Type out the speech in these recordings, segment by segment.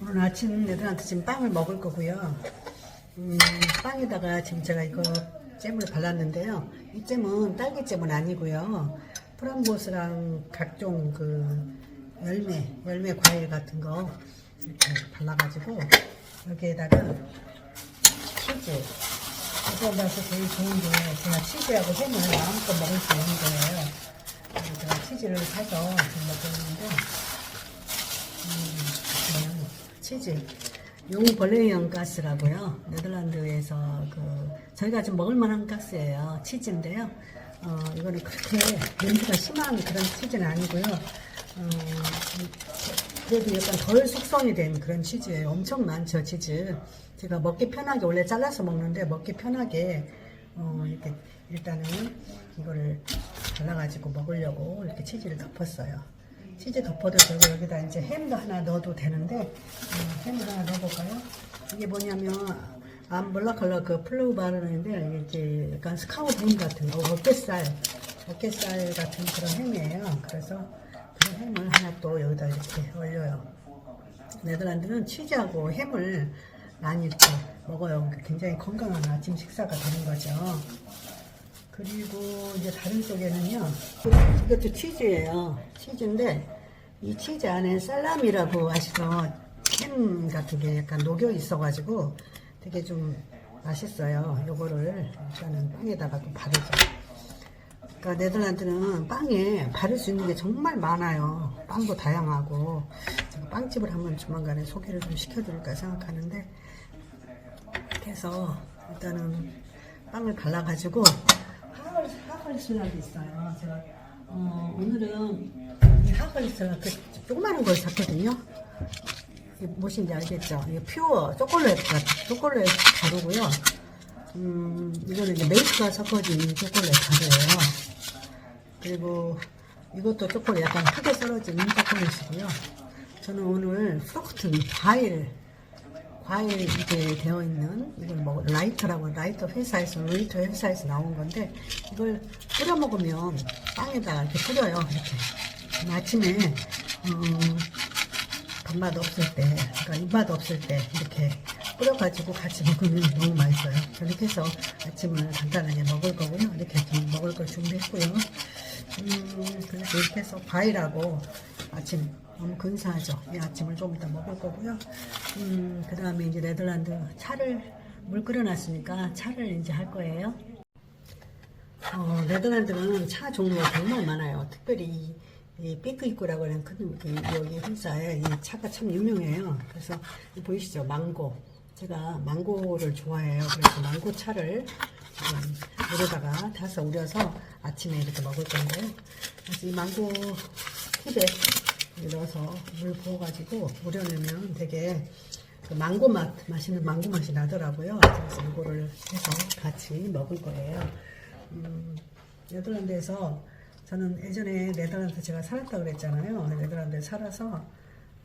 오늘 아침 애들한테 지금 빵을 먹을 거고요. 음, 빵에다가 지금 제가 이거 잼을 발랐는데요. 이 잼은 딸기잼은 아니고요. 프람보스랑 각종 그 열매, 열매 과일 같은 거 이렇게 발라가지고 여기에다가 치즈. 이거라서 제일 좋은 게 제가 치즈하고 햄을 마음껏 먹을 수 있는 거예요. 제가 치즈를 사서 지금 먹고 있는데 음, 치즈. 용벌레형 가스라고요. 네덜란드에서 그 저희가 좀 먹을만한 가스예요. 치즈인데요. 어, 이거는 그렇게 냄새가 심한 그런 치즈는 아니고요. 어, 그래도 약간 덜 숙성이 된 그런 치즈예요. 엄청 많죠, 치즈. 제가 먹기 편하게 원래 잘라서 먹는데 먹기 편하게 어, 이렇게 일단은 이거를 발라가지고 먹으려고 이렇게 치즈를 덮었어요. 치즈 덮어도 되고 여기다 이제 햄도 하나 넣어도 되는데 음, 햄을 하나 넣어볼까요? 이게 뭐냐면 암블라 컬러 그 플로우 바르는데 이제 약간 스카우 분 같은 거 어깨살 어깨살 같은 그런 햄이에요. 그래서 그 햄을 하나 또 여기다 이렇게 올려요. 네덜란드는 치즈하고 햄을 많이 이렇게 먹어요. 굉장히 건강한 아침 식사가 되는 거죠. 그리고 이제 다른 쪽에는요. 이것도 치즈예요. 치즈인데 이 치즈 안에 살라미라고 아시죠? 햄 같은 게 약간 녹여 있어가지고 되게 좀 맛있어요. 요거를 일단은 빵에다가 또 바르죠. 그러니까 네덜란드는 빵에 바를 수 있는 게 정말 많아요. 빵도 다양하고 빵집을 한번 조만간에 소개를 좀 시켜드릴까 생각하는데 그래서 일단은 빵을 발라가지고 슬락이 있어요. 제가 어, 오늘은 이 하글 슬락 그 조그마한 걸 샀거든요. 무엇인지 알겠죠? 이게 퓨어 초콜릿 초콜릿 가루고요. 음, 이거는 이제 메이크가 섞어진 초콜릿 가루예요. 그리고 이것도 초콜릿 약간 크게 썰어진 초콜릿이고요. 저는 오늘 프로크트 과일 과일 이게 되어 있는 이걸 뭐 라이터라고 라이터 회사에서 루이터 회사에서 나온 건데 이걸 뿌려 먹으면 빵에다가 이렇게 뿌려요 이렇게. 아침에 음, 밥맛 없을 때 그러니까 입맛 없을 때 이렇게 뿌려가지고 같이 먹으면 너무 맛있어요. 이렇게 해서 아침을 간단하게 먹을 거고요. 이렇게 좀 먹을 걸 준비했고요. 음, 그래서 이렇게 해서 과일하고 아침 너무 근사하죠. 이 아침을 좀 이따 먹을 거고요. 음, 그 다음에 이제 네덜란드 차를 물 끓여놨으니까 차를 이제 할 거예요. 어, 네덜란드는 차 종류가 정말 많아요. 특별히 이, 이 삐크이꾸라고 하는 큰 그, 여기 회사에 이 차가 참 유명해요. 그래서 이 보이시죠? 망고. 제가 망고를 좋아해요. 그래서 망고 차를 지금 물에다가 타서 우려서 아침에 이렇게 먹을 건데요. 그래서 이 망고 팁에 넣어서 물 부어가지고 우려내면 되게 그 망고 맛, 맛있는 망고 맛이 나더라고요. 그래서 이거를 해서 같이 먹을 거예요. 음, 네덜란드에서 저는 예전에 네덜란드 제가 살았다 그랬잖아요. 네덜란드에 살아서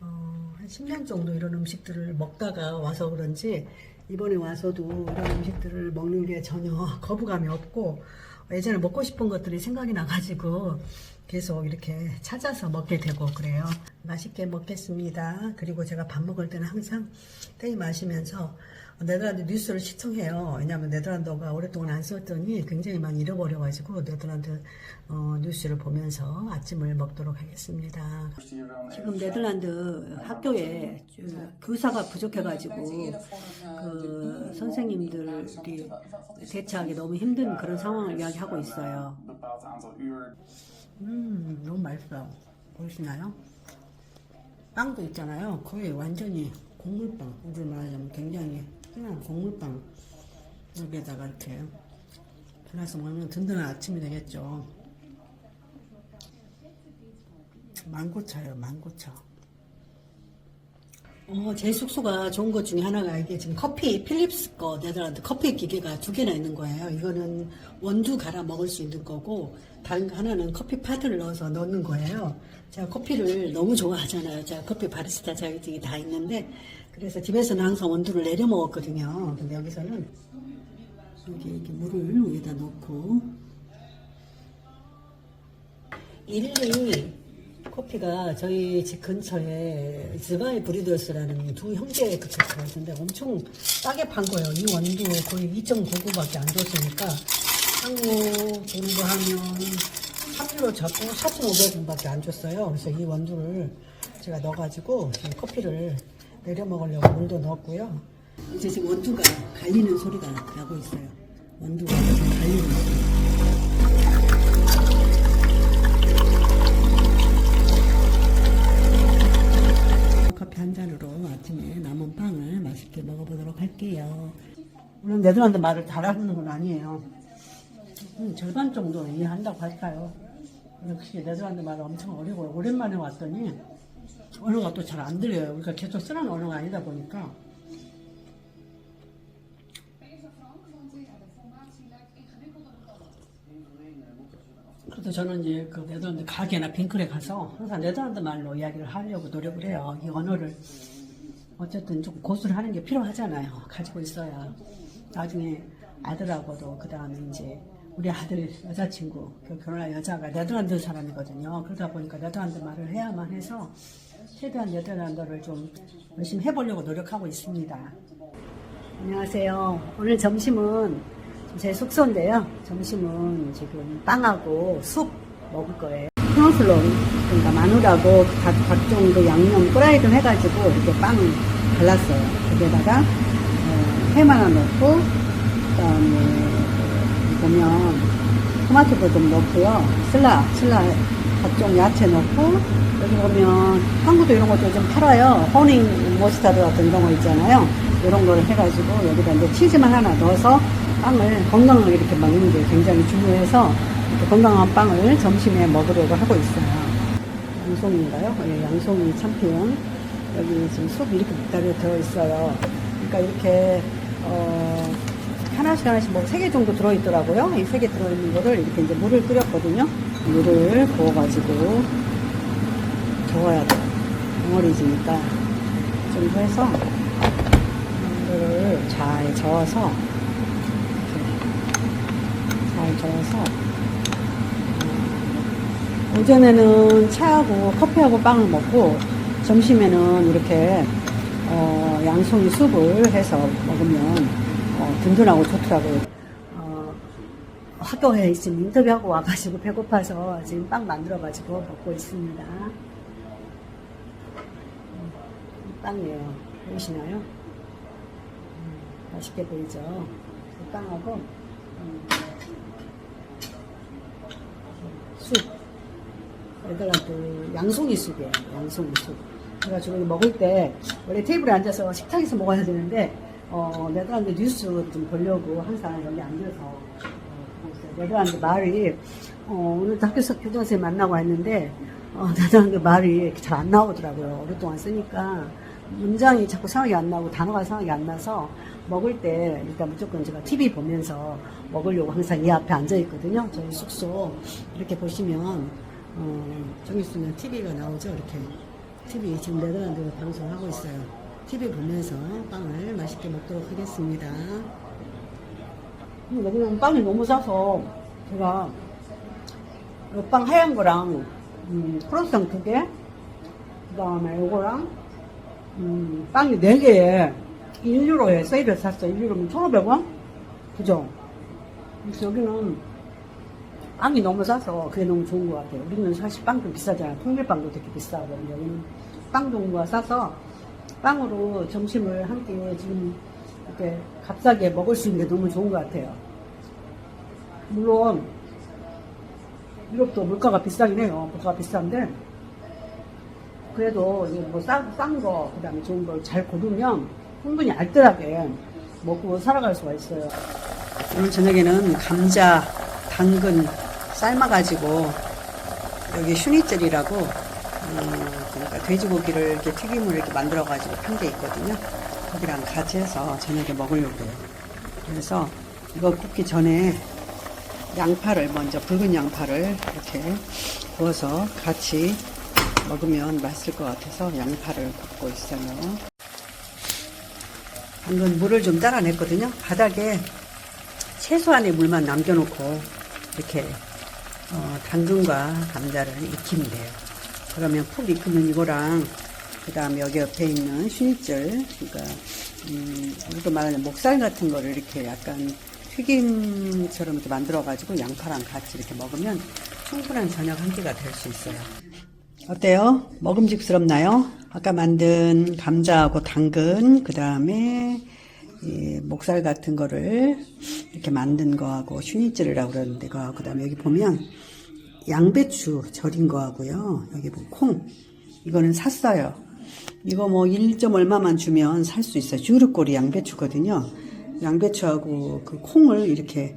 어, 한 10년 정도 이런 음식들을 먹다가 와서 그런지 이번에 와서도 이런 음식들을 먹는 게 전혀 거부감이 없고 예전에 먹고 싶은 것들이 생각이 나가지고 계속 이렇게 찾아서 먹게 되고 그래요. 맛있게 먹겠습니다. 그리고 제가 밥 먹을 때는 항상 테이 마시면서 네덜란드 뉴스를 시청해요. 왜냐하면 네덜란드가 오랫동안 안 썼더니 굉장히 많이 잃어버려가지고 네덜란드 어, 뉴스를 보면서 아침을 먹도록 하겠습니다. 지금 네덜란드 학교에 그 교사가 부족해가지고 그 선생님들이 대처하기 너무 힘든 그런 상황을 이야기하고 있어요. 음, 너무 맛있어요. 보이시나요? 빵도 있잖아요. 거의 완전히 곡물빵. 우리로 말하자면 굉장히 그냥 곡물빵. 여기에다가 이렇게 발라서 먹으면 든든한 아침이 되겠죠. 망고차예요, 망고차. 어, 제 숙소가 좋은 것 중에 하나가 이게 지금 커피, 필립스 거, 네덜란드 커피 기계가 두 개나 있는 거예요. 이거는 원두 갈아 먹을 수 있는 거고, 다른 거 하나는 커피 파드를 넣어서 넣는 거예요. 제가 커피를 너무 좋아하잖아요. 제가 커피 바리스타 자격증이 다 있는데, 그래서 집에서는 항상 원두를 내려 먹었거든요. 근데 여기서는 여기 이렇게 물을 위에다 넣고, 일일이 커피가 저희 집 근처에ズ바이 브리더스라는 두 형제 그 커피가 있는데 엄청 싸게 판 거예요. 이 원두 거의 2.99밖에 안 줬으니까 한국 돈으로 하면 3유로 잡고 4,500원밖에 안 줬어요. 그래서 이 원두를 제가 넣어가지고 커피를 내려 먹으려고 원두 넣었고요. 이제 지금 원두가 갈리는 소리가 나고 있어요. 원두가 갈리고 있어요. 커피 한 잔으로 아침에 남은 빵을 맛있게 먹어보도록 할게요. 물론 네덜란드 말을 잘하는 건 아니에요. 음, 절반 정도 이해한다고 할까요? 역시 네덜란드 말은 엄청 어리고 오랜만에 왔더니 언어가 또 잘 안 들려요. 그러니까 계속 쓰는 언어가 아니다 보니까 그래도 저는 이제 그 네덜란드 가게나 빈클에 가서 항상 네덜란드 말로 이야기를 하려고 노력을 해요. 이 언어를 어쨌든 좀 고수를 하는 게 필요하잖아요. 가지고 있어야 나중에 아들하고도 그 다음에 이제 우리 아들 여자친구 그 결혼한 여자가 네덜란드 사람이거든요. 그러다 보니까 네덜란드 말을 해야만 해서 최대한 네덜란드를 좀 열심히 해보려고 노력하고 있습니다. 안녕하세요. 오늘 점심은 제 숙소인데요. 점심은 지금 빵하고 쑥 먹을 거예요. 크로슬롱, 그러니까 마늘하고 각, 각종 그 양념 프라이드 해가지고 이렇게 빵 발랐어요. 거기에다가 어, 햄 하나 넣고, 그 다음에 보면 토마토도 좀 넣고요. 슬라, 슬라 각종 야채 넣고, 여기 보면 한국도 이런 것도 좀 팔아요. 허닝 머스타드 같은 이런 거 있잖아요. 이런 거를 해가지고 여기다 이제 치즈만 하나 넣어서 빵을 건강하게 이렇게 먹는 게 굉장히 중요해서 건강한 빵을 점심에 먹으려고 하고 있어요. 양송인가요? 예, 양송이 참피용. 여기 지금 숲 이렇게 밑다리에 들어 있어요. 그러니까 이렇게, 어, 하나씩 하나씩 뭐 세 개 정도 들어 있더라고요. 이 세 개 들어 있는 거를 이렇게 이제 물을 끓였거든요. 물을 부어가지고 저어야 돼요. 덩어리지니까. 좀 해서 이거를 잘 저어서 잘 저어서 어, 오전에는 차하고 커피하고 빵을 먹고 점심에는 이렇게 어, 양송이 숲을 해서 먹으면 어, 든든하고 좋더라고요. 어, 학교에 지금 인터뷰하고 와가지고 배고파서 지금 빵 만들어가지고 먹고 있습니다. 음, 빵이에요. 보이시나요? 음, 맛있게 보이죠? 그 빵하고 음, 쑥 네덜란드 양송이 쑥이에요. 양송이 쑥. 그래가지고 먹을 때 원래 테이블에 앉아서 식탁에서 먹어야 되는데 어, 네덜란드 뉴스 좀 보려고 항상 여기 앉아서 네덜란드 말이 어, 오늘도 학교에서 교장선생님 만나고 왔는데 어, 네덜란드 말이 잘 안 나오더라고요. 오랫동안 쓰니까 문장이 자꾸 생각이 안 나고 단어가 생각이 안 나서 먹을 때 일단 무조건 제가 TV 보면서 먹으려고 항상 이 앞에 앉아 있거든요. 저희 숙소 이렇게 보시면 어, 좀 있으면 TV가 나오죠. 이렇게 TV 지금 네덜란드 방송하고 있어요. TV 보면서 빵을 맛있게 먹도록 하겠습니다. 음, 여기는 빵이 너무 싸서 제가 이빵 하얀 거랑 음, 크로스상 두 개, 그 다음에 요거랑 음, 빵이 4개에 1유로에 세일을 샀어요. 1유로면 1,500원? 그죠? 그래서 여기는 빵이 너무 싸서 그게 너무 좋은 것 같아요. 우리는 사실 빵좀 비싸잖아요. 통밀빵도 되게 비싸거든요. 여기는 빵 종류가 싸서 빵으로 점심을 함께 지금 이렇게 값싸게 먹을 수 있는 게 너무 좋은 것 같아요. 물론 유럽도 물가가 비싸긴 해요. 물가가 비싼데 그래도 뭐싼 거, 그 다음에 좋은 걸 잘 고르면 충분히 알뜰하게 먹고 살아갈 수가 있어요. 오늘 저녁에는 감자, 당근 삶아가지고 여기 슈니cel이라고 음, 그러니까 돼지고기를 이렇게 튀김을 이렇게 만들어가지고 판 게 있거든요. 거기랑 같이 해서 저녁에 먹으려고 해요. 그래서 이거 굽기 전에 양파를 먼저 붉은 양파를 이렇게 구워서 같이 먹으면 맛있을 것 같아서 양파를 굽고 있어요. 방금 물을 좀 따라냈거든요. 바닥에 최소한의 물만 남겨놓고 이렇게 어, 당근과 감자를 익히면 돼요. 그러면 푹 익으면 이거랑 그 다음에 여기 옆에 있는 슈니절 그러니까 음, 우리도 말하는 목살 같은 거를 이렇게 약간 튀김처럼 이렇게 만들어가지고 양파랑 같이 이렇게 먹으면 충분한 저녁 한 끼가 될 수 있어요. 어때요? 먹음직스럽나요? 아까 만든 감자하고 당근, 그 다음에 목살 같은 거를 이렇게 만든 거하고 슈니츠르라고 그러는데 그 다음에 여기 보면 양배추 절인 거하고요. 여기 보면 콩. 이거는 샀어요. 이거 뭐 1점 얼마만 주면 살 수 있어요. 주르꼬리 양배추거든요. 양배추하고 그 콩을 이렇게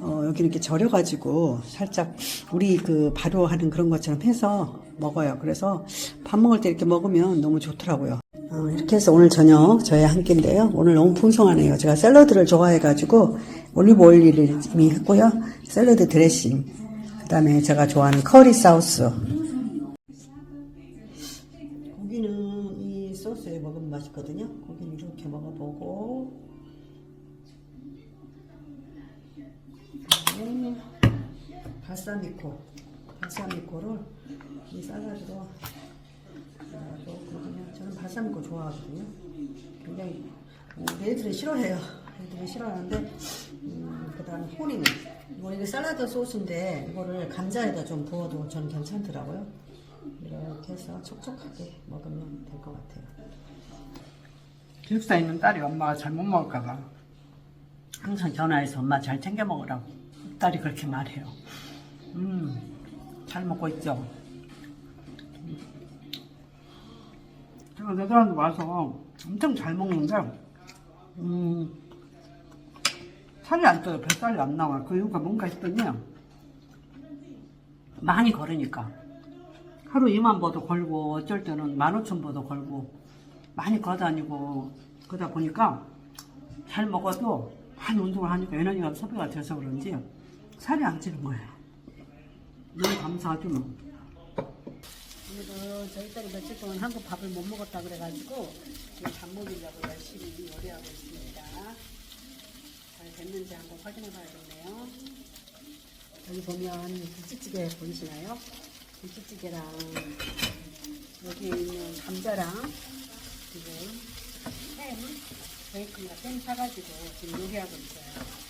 어, 여기 이렇게 절여가지고 살짝 우리 그 발효하는 그런 것처럼 해서 먹어요. 그래서 밥 먹을 때 이렇게 먹으면 너무 좋더라고요. 어, 이렇게 해서 오늘 저녁 저의 한 끼인데요. 오늘 너무 풍성하네요. 제가 샐러드를 좋아해가지고 올리브 오일을 이미 했고요. 샐러드 드레싱. 그 다음에 제가 좋아하는 커리 사우스. 고기는 이 소스에 먹으면 맛있거든요. 발사미코. 발사미코를 이 샐러드로 넣었거든요. 저는 발사미코 좋아하거든요. 굉장히 어, 얘들이 싫어해요. 얘들이 싫어하는데 음, 그다음 호리는 이거 이게 샐러드 소스인데 이거를 감자에다 좀 부어도 저는 괜찮더라고요. 이렇게 해서 촉촉하게 먹으면 될 것 같아요. 기숙사에 있는 딸이 엄마가 잘 못 먹을까봐 항상 전화해서 엄마 잘 챙겨 먹으라고. 딸이 그렇게 말해요. 음, 잘 먹고 있죠. 제가 네덜란드 와서 엄청 잘 먹는데, 음, 살이 안 쪄요. 뱃살이 안 나와요. 그 이유가 뭔가 했더니, 많이 걸으니까. 하루 2만 보도 걸고, 어쩔 때는 15,000 보도 걸고, 많이 걸어다니고, 그러다 보니까, 잘 먹어도 많이 운동을 하니까 에너지가 소비가 돼서 그런지 살이 안 찌는 거예요. 너무 감사하죠, 뭐. 오늘은 저희 딸이 며칠 동안 한국 밥을 못 먹었다 그래가지고 지금 밥 먹이려고 열심히 요리하고 있습니다. 잘 됐는지 한번 확인해 봐야겠네요. 여기 보면 김치찌개 보이시나요? 김치찌개랑 여기 있는 감자랑 지금 햄, 베이컨과 햄 사가지고 지금 요리하고 있어요.